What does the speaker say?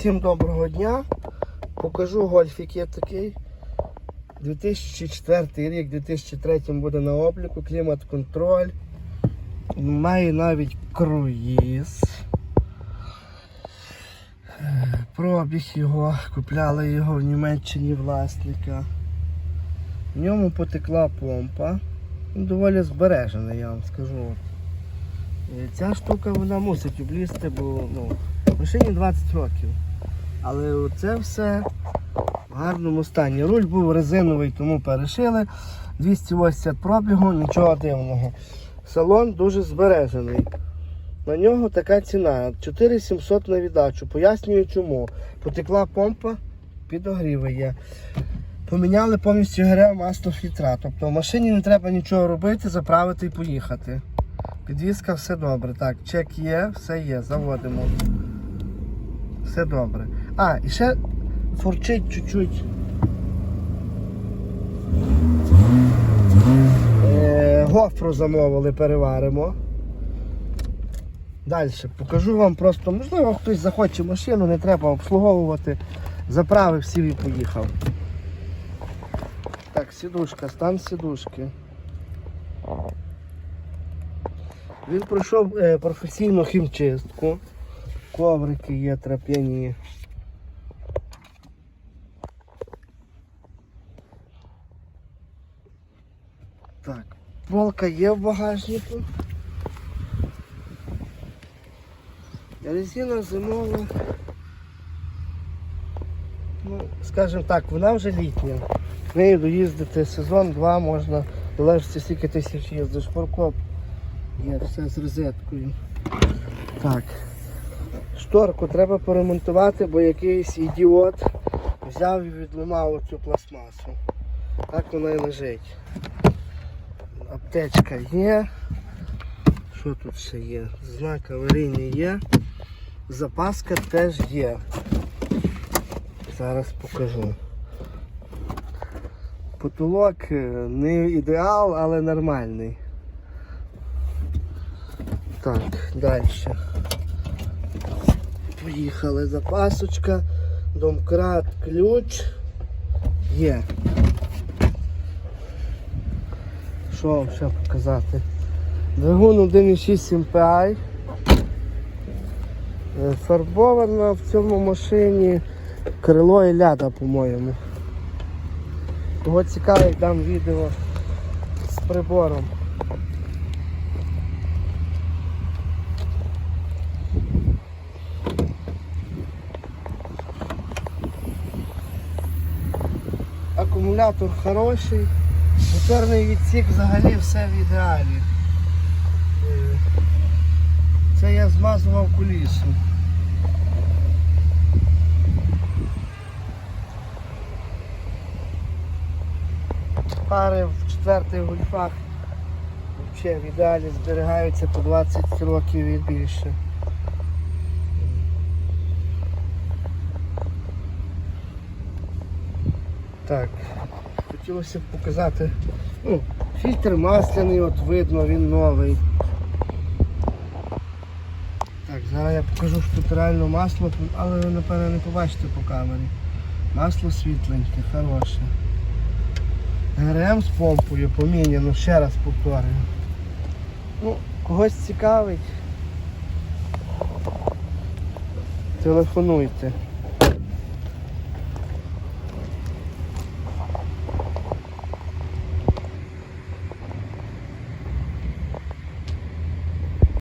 Всім доброго дня. Покажу гольфік є такий. 2004 рік, 2003 буде на обліку, клімат-контроль. Має навіть круїз. Пробіг його, купляли його в Німеччині власника. В ньому потекла помпа. Доволі збережений, я вам скажу. Е, Ця штука вона мусить облізти, бо ну, машині 20 років. Але це все в гарному стані. Руль був резиновий, тому перешили. 280 пробігу, нічого дивного. Салон дуже збережений. На нього така ціна 4700 на віддачу. Пояснюю чому. Потекла помпа, підогріви є. Поміняли повністю ГРМ масло фільтра. Тобто в машині не треба нічого робити, заправити і поїхати. Підвізка все добре. Так, чек є, все є, заводимо. Все добре. А, і ще фурчить чуть-чуть. Е, гофру замовили, переваримо. Далі покажу вам просто, можливо, хтось захоче машину, не треба обслуговувати. Заправив, сів і поїхав. Так, сідушка, стан сідушки. Він пройшов е, професійну хімчистку. Коврики є трап'яні. Так, полка є в багажнику. Резина зимова. Ну, скажімо так, вона вже літня. В нею доїздити сезон, два можна, залежить скільки тисяч їздиш. Форкоп є все з розеткою. Так. Шторку треба поремонтувати, бо якийсь ідіот взяв і відламав оцю пластмасу. Так вона і лежить. Аптечка є. Що тут ще є? Знак аварійний є. Запаска теж є. Зараз покажу. Потолок е, не ідеал, але нормальний. Так, далі. Поїхали запасочка, домкрат, ключ. Є. Що ще показати? Двигун 1,6 MPI. Е, Фарбована в цьому машині крило і ляда, по-моєму. Кого цікавить, дам відео з прибором. Акумулятор хороший, моторний відсік взагалі все в ідеалі. Е, Це я змазував кулісу. Пари в четвертих гульфах взагалі в ідеалі зберігаються по 20 років і більше. Так, хотілося б показати. Ну, фільтр масляний, от видно, він новий. Так, зараз я покажу, що масло, але ви напевно не побачите по камері. Масло світленьке, хороше. ГРМ з помпою поміняно, ще раз повторюю. Ну, когось цікавить. Телефонуйте.